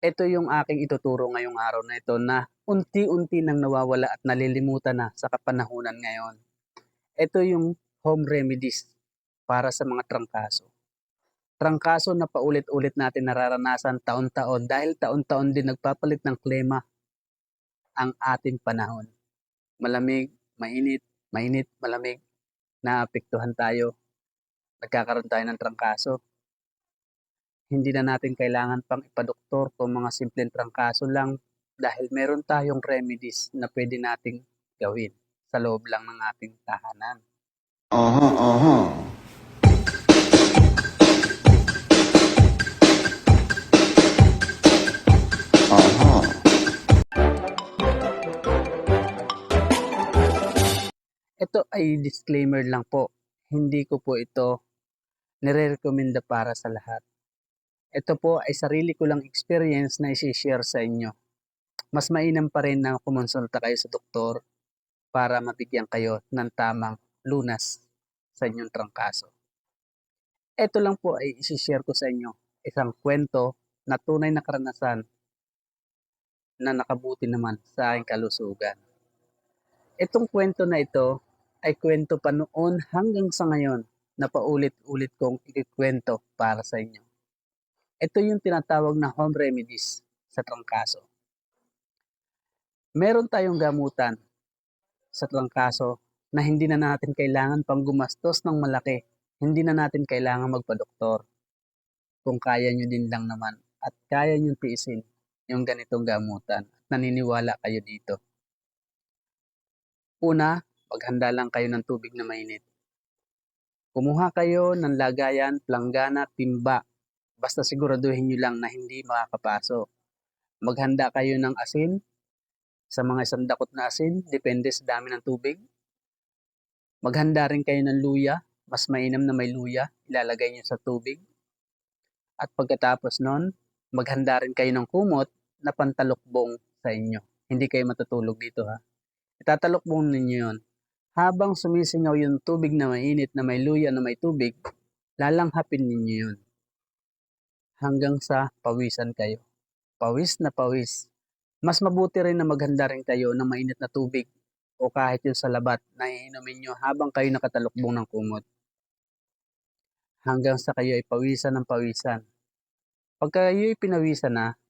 Ito yung aking ituturo ngayong araw na ito na unti-unti nang nawawala at nalilimutan na sa kapanahunan ngayon. Ito yung home remedies para sa mga trangkaso. Trangkaso na paulit-ulit natin nararanasan taon-taon dahil taon-taon din nagpapalit ng klima ang ating panahon. Malamig, mainit, mainit, malamig, naapektuhan tayo. Nagkakaroon tayo ng trangkaso hindi na natin kailangan pang ipadoktor kung mga simpleng trangkaso lang dahil meron tayong remedies na pwede nating gawin sa loob lang ng ating tahanan. Aha, aha. Aha. Ito ay disclaimer lang po. Hindi ko po ito nire-recommenda para sa lahat. Ito po ay sarili ko lang experience na isi-share sa inyo. Mas mainam pa rin na kumonsulta kayo sa doktor para mabigyan kayo ng tamang lunas sa inyong trangkaso. Ito lang po ay isi-share ko sa inyo isang kwento na tunay na karanasan na nakabuti naman sa aking kalusugan. Itong kwento na ito ay kwento pa noon hanggang sa ngayon na paulit-ulit kong ikikwento para sa inyo. Ito yung tinatawag na home remedies sa trangkaso. Meron tayong gamutan sa trangkaso na hindi na natin kailangan pang gumastos ng malaki. Hindi na natin kailangan magpa-doktor. Kung kaya nyo din lang naman at kaya nyo tiisin yung ganitong gamutan at naniniwala kayo dito. Una, maghanda lang kayo ng tubig na mainit. Kumuha kayo ng lagayan, planggana, timba. Basta siguraduhin nyo lang na hindi makakapasok. Maghanda kayo ng asin, sa mga isang dakot na asin, depende sa dami ng tubig. Maghanda rin kayo ng luya, mas mainam na may luya, ilalagay nyo sa tubig. At pagkatapos nun, maghanda rin kayo ng kumot na pantalukbong sa inyo. Hindi kayo matutulog dito ha. Itatalukbong ninyo yon. Habang sumisingaw yung tubig na mainit na may luya na may tubig, lalanghapin ninyo yun. Hanggang sa pawisan kayo. Pawis na pawis. Mas mabuti rin na maghanda rin kayo ng mainit na tubig o kahit yung sa labat na iinumin nyo habang kayo nakatalukbong ng kumot. Hanggang sa kayo ay pawisan ng pawisan. Pag kayo ay pinawisan na,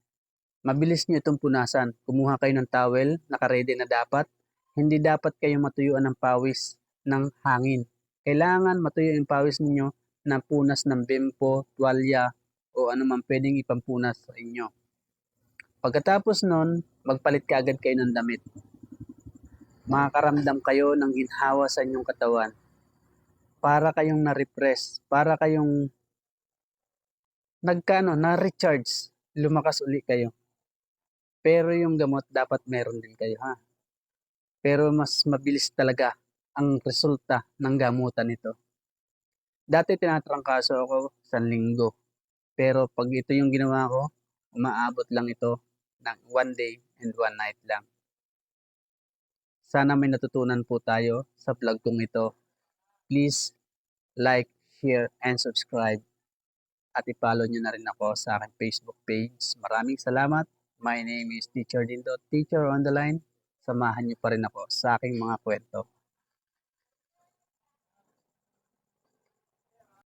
mabilis nyo itong punasan. Kumuha kayo ng towel, nakaredy na dapat. Hindi dapat kayo matuyuan ng pawis ng hangin. Kailangan matuyo yung pawis ninyo na punas ng bimpo, tuwalya, o man pwedeng ipampunas sa inyo. Pagkatapos nun, magpalit ka agad kayo ng damit. Makakaramdam kayo ng ginhawa sa inyong katawan. Para kayong na-repress, para kayong nagkano, na-recharge, lumakas uli kayo. Pero yung gamot dapat meron din kayo ha. Pero mas mabilis talaga ang resulta ng gamutan nito. Dati tinatrangkaso ako sa linggo. Pero pag ito yung ginawa ko, umaabot lang ito ng one day and one night lang. Sana may natutunan po tayo sa vlog kong ito. Please like, share, and subscribe. At i-follow nyo na rin ako sa aking Facebook page. Maraming salamat. My name is Teacher Dindo, Teacher on the Line. Samahan niyo pa rin ako sa aking mga kwento.